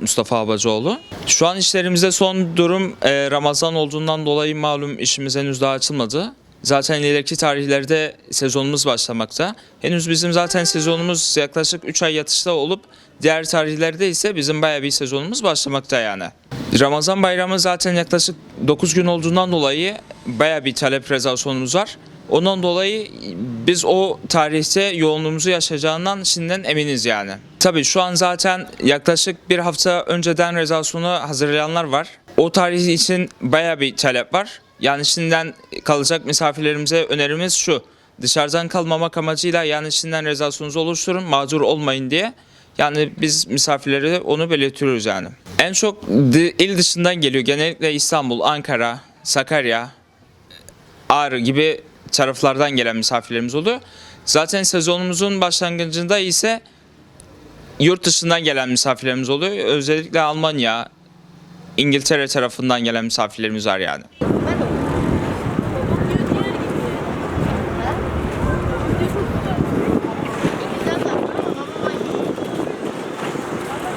Mustafa Abacıoğlu. Şu an işlerimizde son durum e, Ramazan olduğundan dolayı malum işimiz henüz daha açılmadı. Zaten ileriki tarihlerde sezonumuz başlamakta. Henüz bizim zaten sezonumuz yaklaşık 3 ay yatışta olup diğer tarihlerde ise bizim bayağı bir sezonumuz başlamakta yani. Ramazan bayramı zaten yaklaşık 9 gün olduğundan dolayı bayağı bir talep rezervasyonumuz var. Ondan dolayı biz o tarihte yoğunluğumuzu yaşayacağından şimdiden eminiz yani. Tabii şu an zaten yaklaşık bir hafta önceden rezervasyonu hazırlayanlar var. O tarih için bayağı bir talep var. Yani şimdiden kalacak misafirlerimize önerimiz şu. Dışarıdan kalmamak amacıyla yani şimdiden rezervasyonunuzu oluşturun mağdur olmayın diye. Yani biz misafirlere onu belirtiyoruz yani. En çok il dışından geliyor. Genellikle İstanbul, Ankara, Sakarya, Ağrı gibi taraflardan gelen misafirlerimiz oluyor. Zaten sezonumuzun başlangıcında ise yurt dışından gelen misafirlerimiz oluyor. Özellikle Almanya, İngiltere tarafından gelen misafirlerimiz var yani.